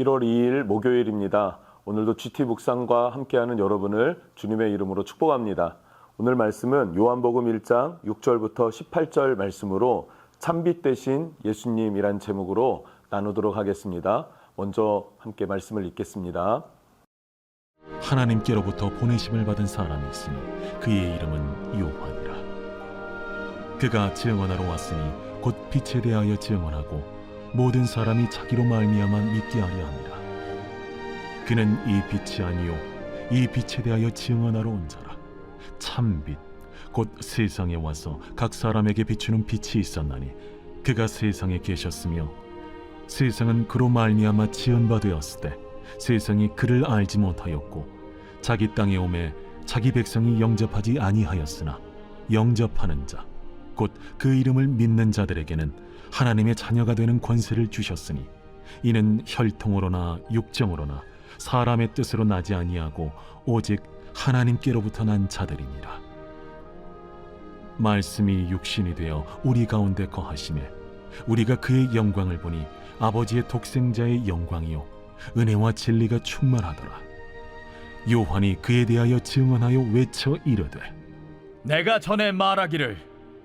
1월 2일 목요일입니다. 오늘도 GT 묵상과 함께하는 여러분을 주님의 이름으로 축복합니다. 오늘 말씀은 요한복음 1장 6절부터 18절 말씀으로 참빛 대신 예수님이란 제목으로 나누도록 하겠습니다. 먼저 함께 말씀을 읽겠습니다. 하나님께로부터 보내심을 받은 사람이 있으니 그의 이름은 요한이라 그가 증언하러 왔으니 곧 빛에 대하여 증언하고 모든 사람이 자기로 말미암아 믿게 하려 함이라. 그는 이 빛이 아니요 이 빛에 대하여 증언하러 온 자라. 참 빛 곧 세상에 와서 각 사람에게 비추는 빛이 있었나니 그가 세상에 계셨으며 세상은 그로 말미암아 지은 바 되었을 때 세상이 그를 알지 못하였고 자기 땅에 오매 자기 백성이 영접하지 아니하였으나 영접하는 자 곧 그 이름을 믿는 자들에게는 하나님의 자녀가 되는 권세를 주셨으니 이는 혈통으로나 육정으로나 사람의 뜻으로 나지 아니하고 오직 하나님께로부터 난 자들이니라 말씀이 육신이 되어 우리 가운데 거하심에 우리가 그의 영광을 보니 아버지의 독생자의 영광이요 은혜와 진리가 충만하더라. 요한이 그에 대하여 증언하여 외쳐 이르되 내가 전에 말하기를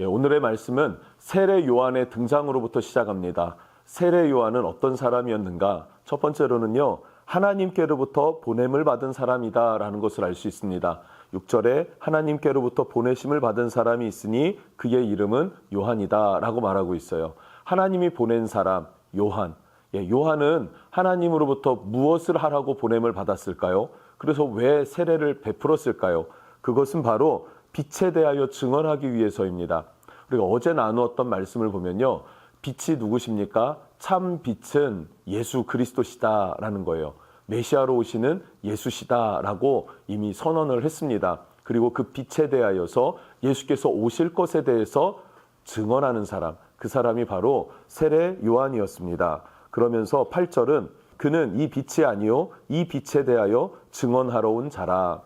예, 오늘의 말씀은 세례 요한의 등장으로부터 시작합니다. 세례 요한은 어떤 사람이었는가? 첫 번째로는요, 하나님께로부터 보냄을 받은 사람이다라는 것을 알 수 있습니다. 6절에 하나님께로부터 보내심을 받은 사람이 있으니 그의 이름은 요한이다라고 말하고 있어요. 하나님이 보낸 사람, 요한. 예, 요한은 하나님으로부터 무엇을 하라고 보냄을 받았을까요? 그래서 왜 세례를 베풀었을까요? 그것은 바로 빛에 대하여 증언하기 위해서입니다. 우리가 어제 나누었던 말씀을 보면요. 빛이 누구십니까? 참 빛은 예수 그리스도시다라는 거예요. 메시아로 오시는 예수시다라고 이미 선언을 했습니다. 그리고 그 빛에 대하여서 예수께서 오실 것에 대해서 증언하는 사람, 그 사람이 바로 세례 요한이었습니다. 그러면서 8절은 그는 이 빛이 아니요 이 빛에 대하여 증언하러 온 자라.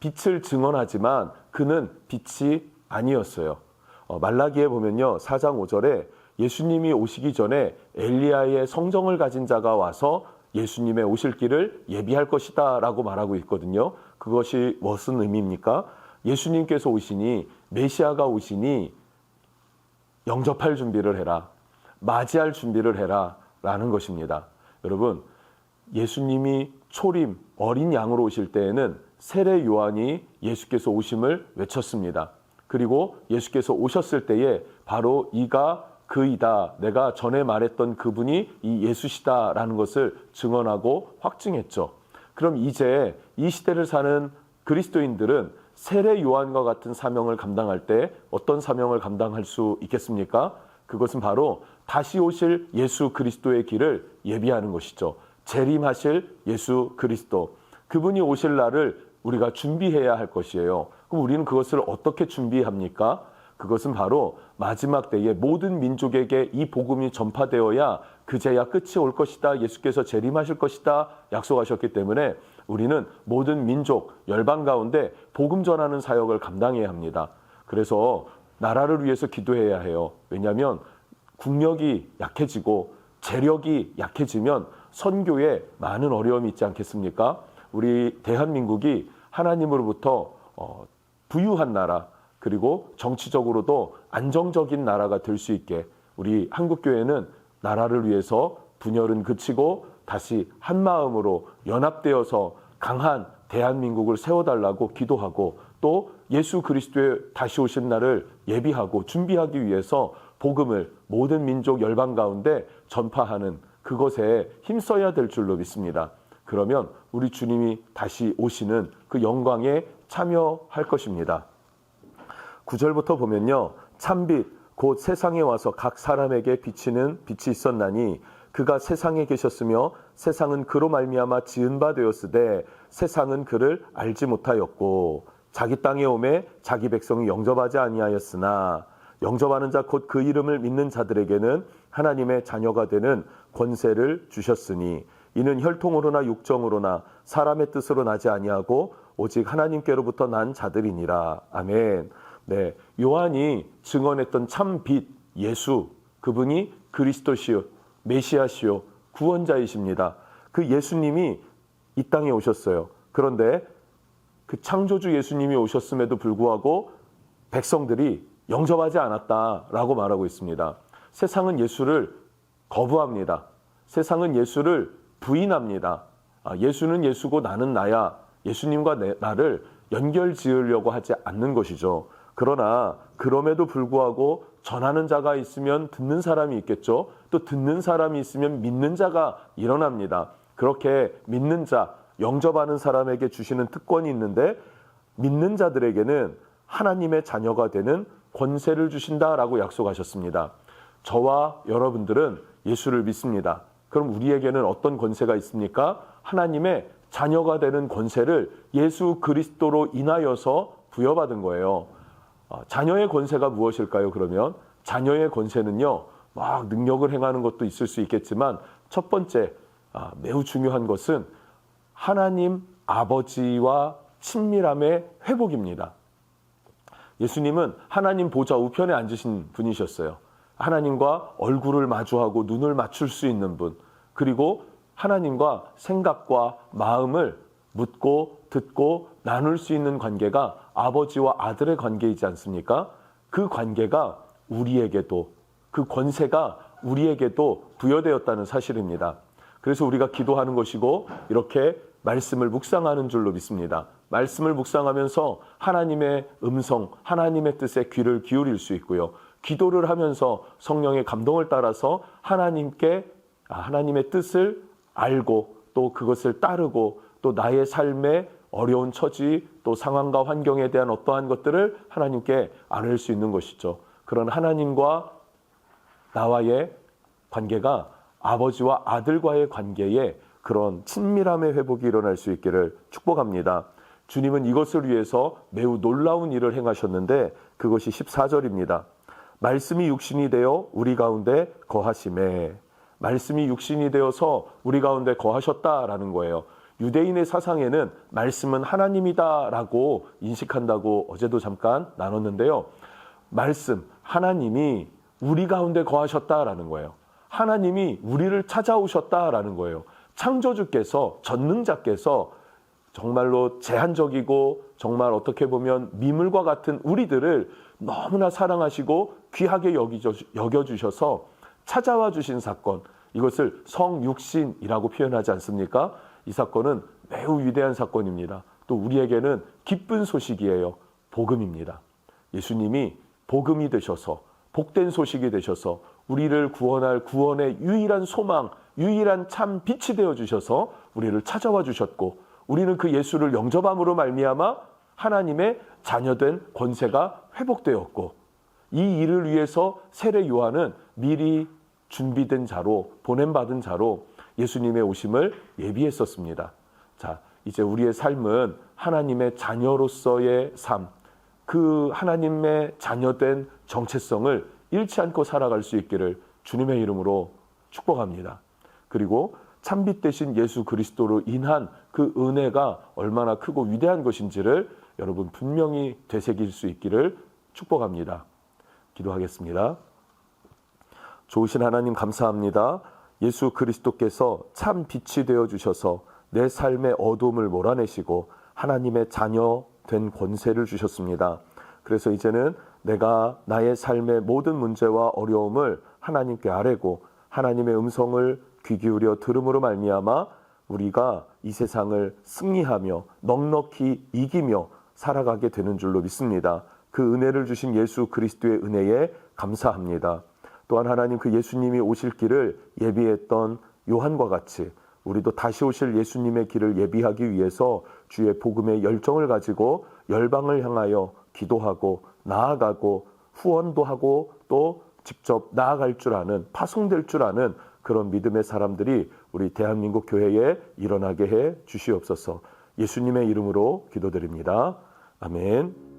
빛을 증언하지만 그는 빛이 아니었어요. 어, 말라기에 보면요. 4장 5절에 예수님이 오시기 전에 엘리야의 성정을 가진 자가 와서 예수님의 오실 길을 예비할 것이다 라고 말하고 있거든요. 그것이 무슨 의미입니까? 예수님께서 오시니 메시아가 오시니 영접할 준비를 해라. 맞이할 준비를 해라. 라는 것입니다. 여러분, 예수님이 초림, 어린 양으로 오실 때에는 세례 요한이 예수께서 오심을 외쳤습니다. 그리고 예수께서 오셨을 때에 바로 이가 그이다. 내가 전에 말했던 그분이 이 예수시다라는 것을 증언하고 확증했죠. 그럼 이제 이 시대를 사는 그리스도인들은 세례 요한과 같은 사명을 감당할 때 어떤 사명을 감당할 수 있겠습니까? 그것은 바로 다시 오실 예수 그리스도의 길을 예비하는 것이죠. 재림하실 예수 그리스도. 그분이 오실 날을 우리가 준비해야 할 것이에요. 그럼 우리는 그것을 어떻게 준비합니까? 그것은 바로 마지막 때에 모든 민족에게 이 복음이 전파되어야 그제야 끝이 올 것이다. 예수께서 재림하실 것이다. 약속하셨기 때문에 우리는 모든 민족, 열방 가운데 복음 전하는 사역을 감당해야 합니다. 그래서 나라를 위해서 기도해야 해요. 왜냐하면 국력이 약해지고 재력이 약해지면 선교에 많은 어려움이 있지 않겠습니까? 우리 대한민국이 하나님으로부터 어, 부유한 나라 그리고 정치적으로도 안정적인 나라가 될 수 있게 우리 한국 교회는 나라를 위해서 분열은 그치고 다시 한 마음으로 연합되어서 강한 대한민국을 세워달라고 기도하고 또 예수 그리스도의 다시 오신 날을 예비하고 준비하기 위해서 복음을 모든 민족 열방 가운데 전파하는 그것에 힘써야 될 줄로 믿습니다. 그러면 우리 주님이 다시 오시는 그 영광에 참여할 것입니다. 9절부터 보면요. 참빛 곧 세상에 와서 각 사람에게 비치는 빛이 있었나니 그가 세상에 계셨으며 세상은 그로 말미암아 지은 바 되었으되 세상은 그를 알지 못하였고 자기 땅에 오매 자기 백성이 영접하지 아니하였으나 영접하는 자 곧 그 이름을 믿는 자들에게는 하나님의 자녀가 되는 권세를 주셨으니 이는 혈통으로나 육정으로나 사람의 뜻으로 나지 아니하고 오직 하나님께로부터 난 자들이니라. 아멘. 네. 요한이 증언했던 참 빛 예수 그분이 그리스도시요 메시아시요 구원자이십니다. 그 예수님이 이 땅에 오셨어요. 그런데 그 창조주 예수님이 오셨음에도 불구하고 백성들이 영접하지 않았다라고 말하고 있습니다. 세상은 예수를 거부합니다. 세상은 예수를 부인합니다. 아, 예수는 예수고 나는 나야. 예수님과 내- 나를 연결 지으려고 하지 않는 것이죠. 그러나 그럼에도 불구하고 전하는 자가 있으면 듣는 사람이 있겠죠. 또 듣는 사람이 있으면 믿는 자가 일어납니다. 그렇게 믿는 자, 영접하는 사람에게 주시는 특권이 있는데 믿는 자들에게는 하나님의 자녀가 되는 권세를 주신다라고 약속하셨습니다. 저와 여러분들은 예수를 믿습니다. 그럼 우리에게는 어떤 권세가 있습니까? 하나님의 자녀가 되는 권세를 예수 그리스도로 인하여서 부여받은 거예요. 아, 자녀의 권세가 무엇일까요? 그러면 자녀의 권세는요, 막 능력을 행하는 것도 있을 수 있겠지만 첫 번째 아, 매우 중요한 것은 하나님 아버지와 친밀함의 회복입니다. 예수님은 하나님 보좌 우편에 앉으신 분이셨어요. 하나님과 얼굴을 마주하고 눈을 맞출 수 있는 분. 그리고 하나님과 생각과 마음을 묻고 듣고 나눌 수 있는 관계가 아버지와 아들의 관계이지 않습니까? 그 관계가 우리에게도 그 권세가 우리에게도 부여되었다는 사실입니다. 그래서 우리가 기도하는 것이고 이렇게 말씀을 묵상하는 줄로 믿습니다. 말씀을 묵상하면서 하나님의 음성, 하나님의 뜻에 귀를 기울일 수 있고요. 기도를 하면서 성령의 감동을 따라서 하나님께 아, 하나님의 뜻을 알고 또 그것을 따르고 또 나의 삶의 어려운 처지 또 상황과 환경에 대한 어떠한 것들을 하나님께 아뢰 수 있는 것이죠. 그런 하나님과 나와의 관계가 아버지와 아들과의 관계에 그런 친밀함의 회복이 일어날 수 있기를 축복합니다. 주님은 이것을 위해서 매우 놀라운 일을 행하셨는데 그것이 14절입니다. 말씀이 육신이 되어 우리 가운데 거하심에 말씀이 육신이 되어서 우리 가운데 거하셨다라는 거예요. 유대인의 사상에는 말씀은 하나님이다라고 인식한다고 어제도 잠깐 나눴는데요. 말씀, 하나님이 우리 가운데 거하셨다라는 거예요. 하나님이 우리를 찾아오셨다라는 거예요. 창조주께서, 전능자께서 정말로 제한적이고 정말 어떻게 보면 미물과 같은 우리들을 너무나 사랑하시고 귀하게 여겨주셔서 찾아와 주신 사건, 이것을 성육신이라고 표현하지 않습니까? 이 사건은 매우 위대한 사건입니다. 또 우리에게는 기쁜 소식이에요. 복음입니다. 예수님이 복음이 되셔서 복된 소식이 되셔서 우리를 구원할 구원의 유일한 소망, 유일한 참 빛이 되어 주셔서 우리를 찾아와 주셨고 우리는 그 예수를 영접함으로 말미암아 하나님의 자녀된 권세가 회복되었고 이 일을 위해서 세례 요한은 미리 준비된 자로 보냄받은 자로 예수님의 오심을 예비했었습니다. 자, 이제 우리의 삶은 하나님의 자녀로서의 삶, 그 하나님의 자녀된 정체성을 잃지 않고 살아갈 수 있기를 주님의 이름으로 축복합니다. 그리고 참빛 대신 예수 그리스도로 인한 그 은혜가 얼마나 크고 위대한 것인지를 여러분 분명히 되새길 수 있기를 축복합니다. 기도하겠습니다. 좋으신 하나님 감사합니다. 예수 그리스도께서 참 빛이 되어 주셔서 내 삶의 어둠을 몰아내시고 하나님의 자녀 된 권세를 주셨습니다. 그래서 이제는 내가 나의 삶의 모든 문제와 어려움을 하나님께 아뢰고 하나님의 음성을 귀 기울여 들음으로 말미암아 우리가 이 세상을 승리하며 넉넉히 이기며 살아가게 되는 줄로 믿습니다. 그 은혜를 주신 예수 그리스도의 은혜에 감사합니다. 또한 하나님 그 예수님이 오실 길을 예비했던 요한과 같이 우리도 다시 오실 예수님의 길을 예비하기 위해서 주의 복음의 열정을 가지고 열방을 향하여 기도하고 나아가고 후원도 하고 또 직접 나아갈 줄 아는 파송될 줄 아는 그런 믿음의 사람들이 우리 대한민국 교회에 일어나게 해 주시옵소서. 예수님의 이름으로 기도드립니다. 아멘.